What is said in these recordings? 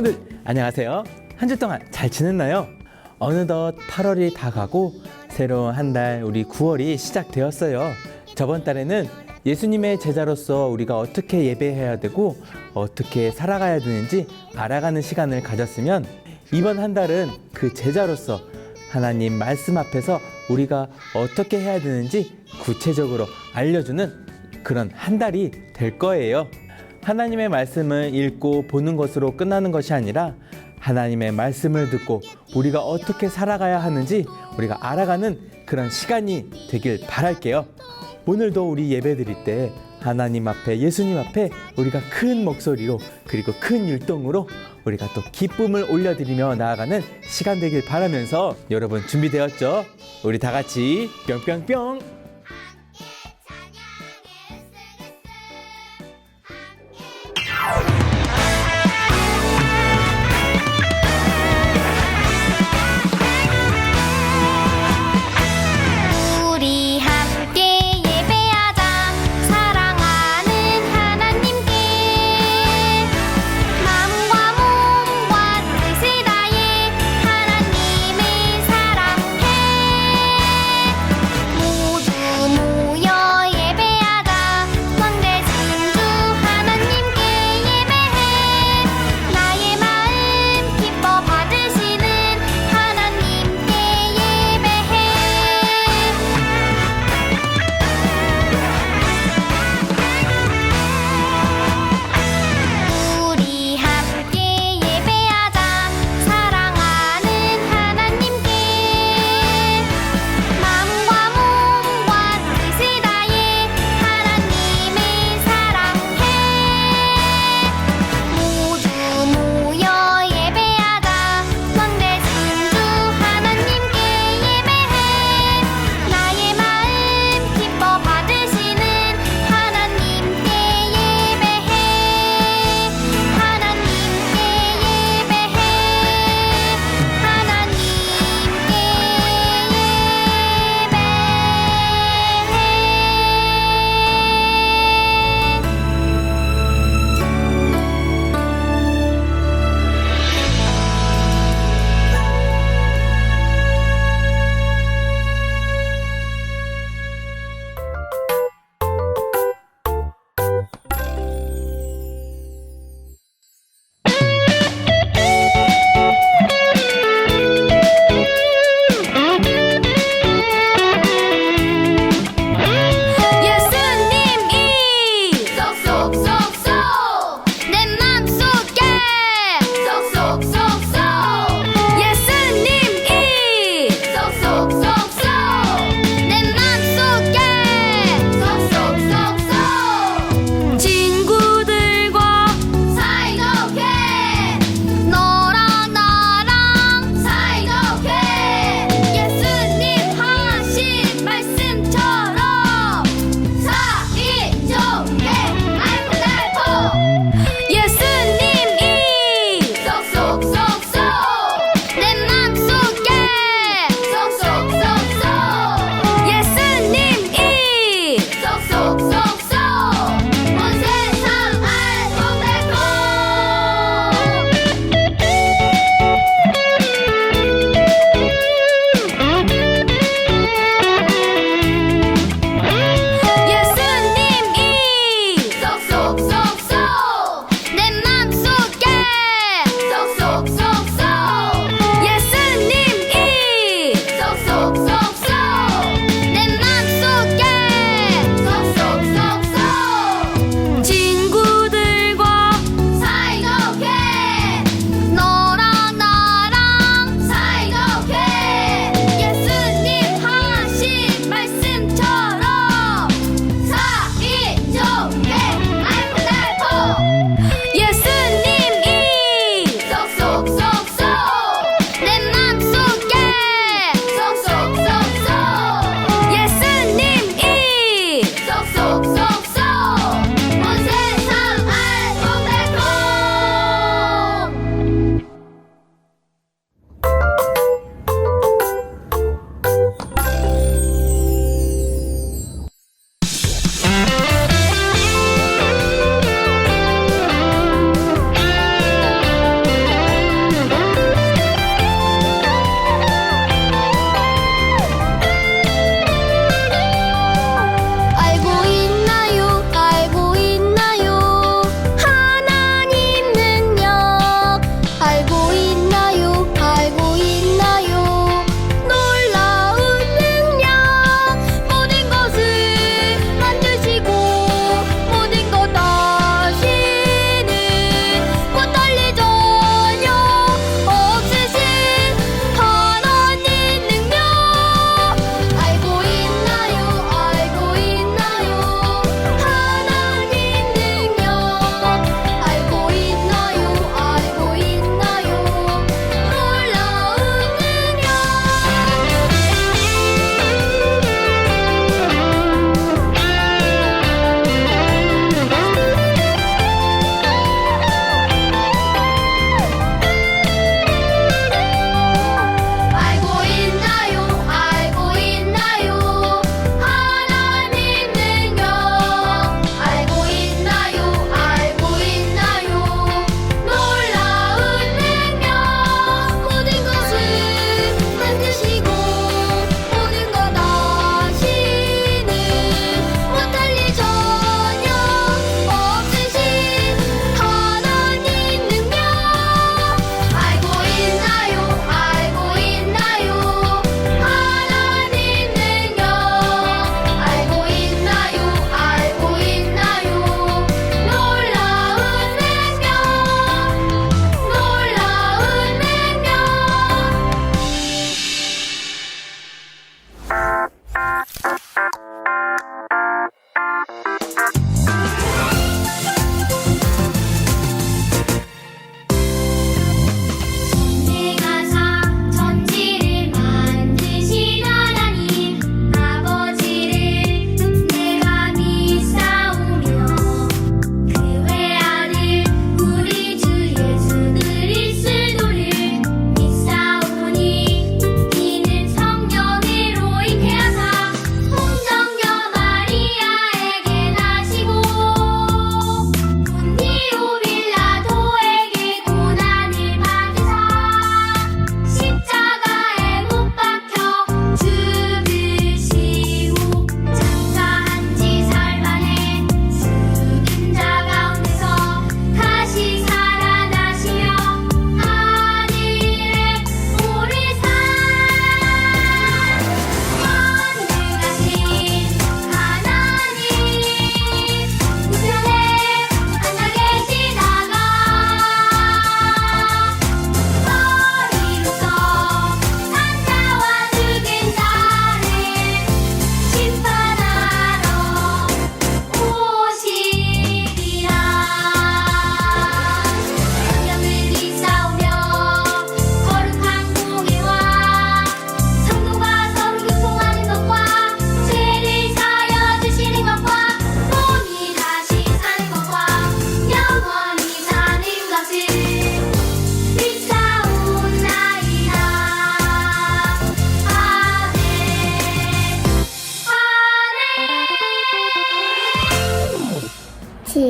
친구들 안녕하세요. 한 주 동안 잘 지냈나요? 어느덧 8월이 다 가고 새로운 한 달 우리 9월이 시작되었어요. 저번 달에는 예수님의 제자로서 우리가 어떻게 예배해야 되고 어떻게 살아가야 되는지 알아가는 시간을 가졌으면 이번 한 달은 그 제자로서 하나님 말씀 앞에서 우리가 어떻게 해야 되는지 구체적으로 알려주는 그런 한 달이 될 거예요. 하나님의 말씀을 읽고 보는 것으로 끝나는 것이 아니라 하나님의 말씀을 듣고 우리가 어떻게 살아가야 하는지 우리가 알아가는 그런 시간이 되길 바랄게요. 오늘도 우리 예배 드릴 때 하나님 앞에 예수님 앞에 우리가 큰 목소리로 그리고 큰 율동으로 우리가 또 기쁨을 올려드리며 나아가는 시간 되길 바라면서 여러분 준비되었죠? 우리 다 같이 뿅뿅뿅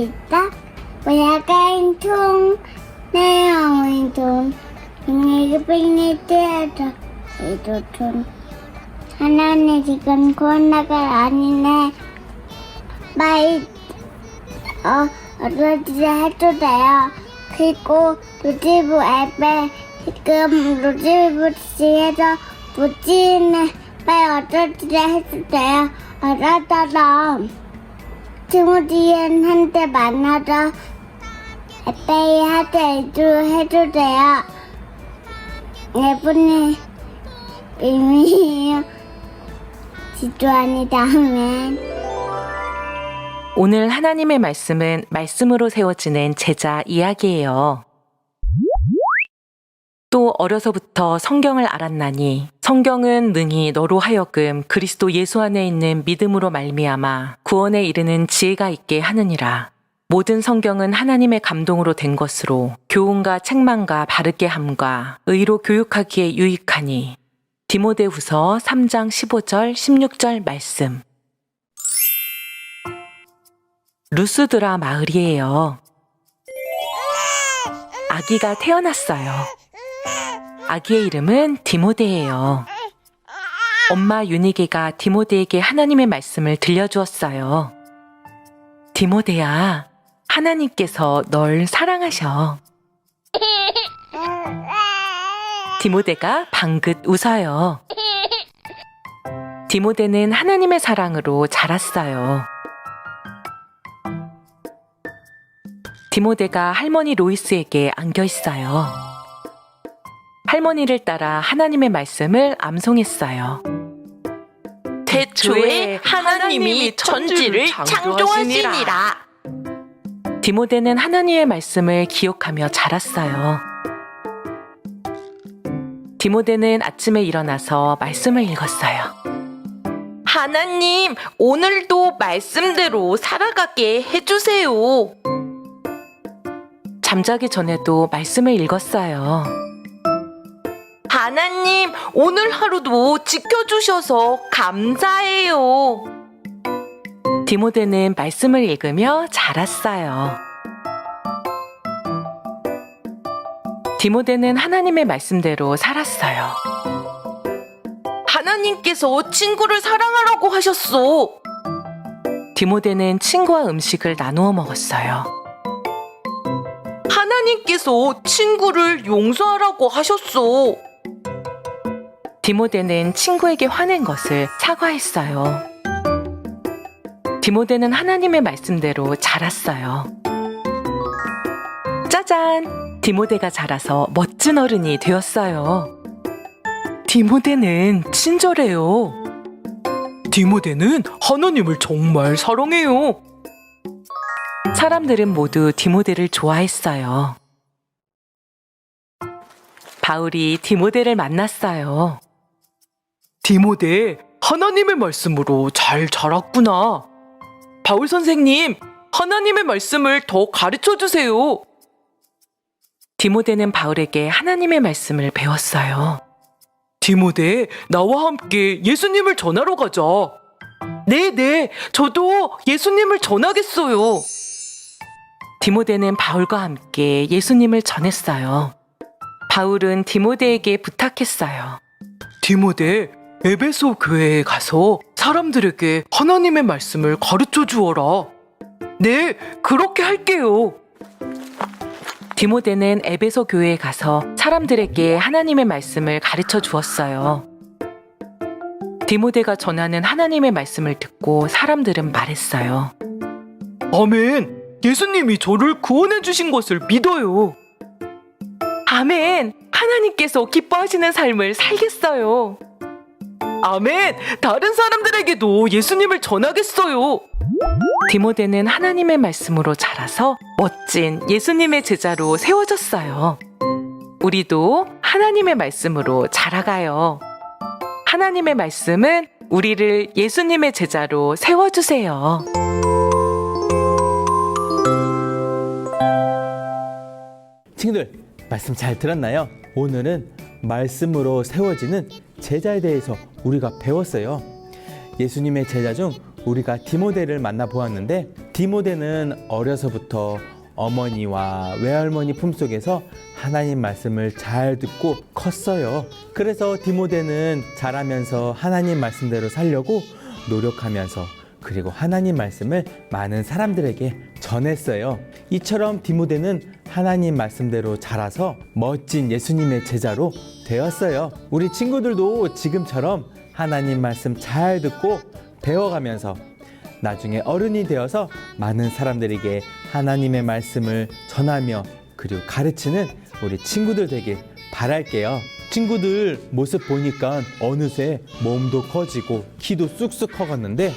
시작. 오야가인 통, 내 영인 통, 빙이 빙이 뛰어져, 이도 통. 하나님 지금 코로나가 아니네. 마이, 어, 어디지 해도 돼요. 그리고 루지브 앱에 지금 루지브 씨에서 무지는 빨리 어쩌지 해도 돼요. 어쩌다가 티모디엔한테 만나서 에페이 하트 해도, 해도 돼요. 예쁜이 비밀이요. 지도하니 다음엔 오늘 하나님의 말씀은 말씀으로 세워지는 제자 이야기예요. 또 어려서부터 성경을 알았나니 성경은 능히 너로 하여금 그리스도 예수 안에 있는 믿음으로 말미암아 구원에 이르는 지혜가 있게 하느니라. 모든 성경은 하나님의 감동으로 된 것으로 교훈과 책망과 바르게 함과 의로 교육하기에 유익하니 디모데후서 3장 15절 16절 말씀. 루스드라 마을이에요. 아기가 태어났어요. 아기의 이름은 디모데예요. 엄마 유니게가 디모데에게 하나님의 말씀을 들려주었어요. 디모데야, 하나님께서 널 사랑하셔. 디모데가 방긋 웃어요. 디모데는 하나님의 사랑으로 자랐어요. 디모데가 할머니 로이스에게 안겨 있어요. 할머니를 따라 하나님의 말씀을 암송했어요. 태초에 하나님이 천지를 창조하시니라. 디모데는 하나님의 말씀을 기억하며 자랐어요. 디모데는 아침에 일어나서 말씀을 읽었어요. 하나님, 오늘도 말씀대로 살아가게 해주세요. 잠자기 전에도 말씀을 읽었어요. 하나님, 오늘 하루도 지켜주셔서 감사해요. 디모데는 말씀을 읽으며 자랐어요. 디모데는 하나님의 말씀대로 살았어요. 하나님께서 친구를 사랑하라고 하셨어. 디모데는 친구와 음식을 나누어 먹었어요. 하나님께서 친구를 용서하라고 하셨어. 디모데는 친구에게 화낸 것을 사과했어요. 디모데는 하나님의 말씀대로 자랐어요. 짜잔! 디모데가 자라서 멋진 어른이 되었어요. 디모데는 친절해요. 디모데는 하나님을 정말 사랑해요. 사람들은 모두 디모데를 좋아했어요. 바울이 디모데를 만났어요. 디모데, 하나님의 말씀으로 잘 자랐구나. 바울 선생님, 하나님의 말씀을 더 가르쳐 주세요. 디모데는 바울에게 하나님의 말씀을 배웠어요. 디모데, 나와 함께 예수님을 전하러 가자. 네, 네, 저도 예수님을 전하겠어요. 디모데는 바울과 함께 예수님을 전했어요. 바울은 디모데에게 부탁했어요. 디모데, 에베소 교회에 가서 사람들에게 하나님의 말씀을 가르쳐 주어라. 네, 그렇게 할게요. 디모데는 에베소 교회에 가서 사람들에게 하나님의 말씀을 가르쳐 주었어요. 디모데가 전하는 하나님의 말씀을 듣고 사람들은 말했어요. 아멘! 예수님이 저를 구원해 주신 것을 믿어요. 아멘! 하나님께서 기뻐하시는 삶을 살겠어요. 아멘! 다른 사람들에게도 예수님을 전하겠어요. 디모데는 하나님의 말씀으로 자라서 멋진 예수님의 제자로 세워졌어요. 우리도 하나님의 말씀으로 자라가요. 하나님의 말씀은 우리를 예수님의 제자로 세워주세요. 친구들 말씀 잘 들었나요? 오늘은 말씀으로 세워지는 제자에 대해서 우리가 배웠어요. 예수님의 제자 중 우리가 디모데를 만나 보았는데 디모데는 어려서부터 어머니와 외할머니 품속에서 하나님 말씀을 잘 듣고 컸어요. 그래서 디모데는 자라면서 하나님 말씀대로 살려고 노력하면서 그리고 하나님 말씀을 많은 사람들에게 전했어요. 이처럼 디모데는 하나님 말씀대로 자라서 멋진 예수님의 제자로 되었어요. 우리 친구들도 지금처럼 하나님 말씀 잘 듣고 배워가면서 나중에 어른이 되어서 많은 사람들에게 하나님의 말씀을 전하며 그리고 가르치는 우리 친구들 되길 바랄게요. 친구들 모습 보니까 어느새 몸도 커지고 키도 쑥쑥 커갔는데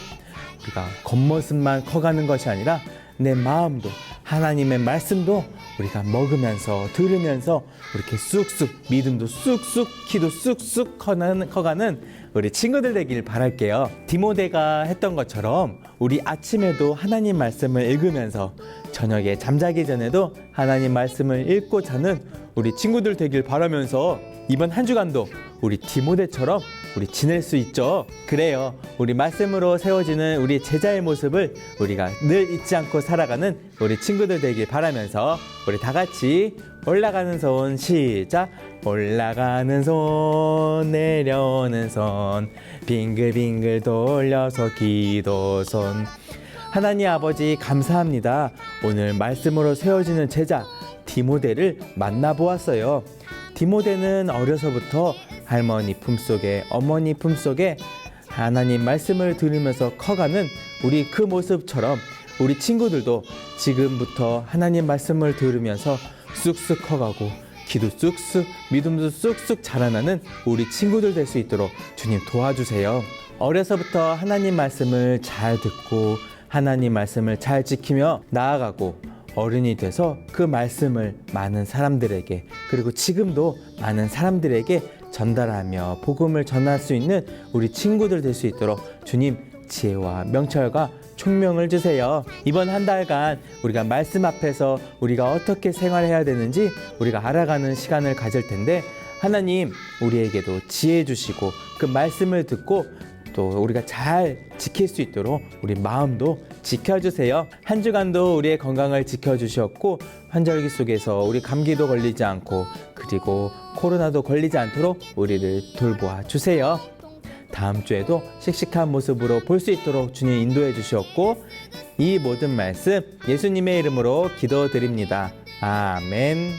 우리가 겉모습만 커가는 것이 아니라 내 마음도 하나님의 말씀도 우리가 먹으면서 들으면서 이렇게 쑥쑥 믿음도 쑥쑥 키도 쑥쑥 커가는, 우리 친구들 되길 바랄게요. 디모데가 했던 것처럼 우리 아침에도 하나님 말씀을 읽으면서 저녁에 잠자기 전에도 하나님 말씀을 읽고 자는 우리 친구들 되길 바라면서 이번 한 주간도 우리 디모데처럼 우리 지낼 수 있죠. 그래요. 우리 말씀으로 세워지는 우리 제자의 모습을 우리가 늘 잊지 않고 살아가는 우리 친구들 되길 바라면서 우리 다 같이 올라가는 손 시작. 올라가는 손 내려오는 손 빙글빙글 돌려서 기도 손 하나님 아버지 감사합니다. 오늘 말씀으로 세워지는 제자 디모데를 만나보았어요. 디모데는 어려서부터 할머니 품속에 어머니 품속에 하나님 말씀을 들으면서 커가는 우리 그 모습처럼 우리 친구들도 지금부터 하나님 말씀을 들으면서 쑥쑥 커가고 기도 쑥쑥 믿음도 쑥쑥 자라나는 우리 친구들 될 수 있도록 주님 도와주세요. 어려서부터 하나님 말씀을 잘 듣고 하나님 말씀을 잘 지키며 나아가고 어른이 돼서 그 말씀을 많은 사람들에게 그리고 지금도 많은 사람들에게 전달하며 복음을 전할 수 있는 우리 친구들 될 수 있도록 주님 지혜와 명철과 총명을 주세요. 이번 한 달간 우리가 말씀 앞에서 우리가 어떻게 생활해야 되는지 우리가 알아가는 시간을 가질 텐데 하나님 우리에게도 지혜 주시고 그 말씀을 듣고 또 우리가 잘 지킬 수 있도록 우리 마음도 지켜주세요. 한 주간도 우리의 건강을 지켜주셨고 환절기 속에서 우리 감기도 걸리지 않고 그리고 코로나도 걸리지 않도록 우리를 돌보아 주세요. 다음 주에도 씩씩한 모습으로 볼 수 있도록 주님 인도해 주셨고 이 모든 말씀 예수님의 이름으로 기도드립니다. 아멘.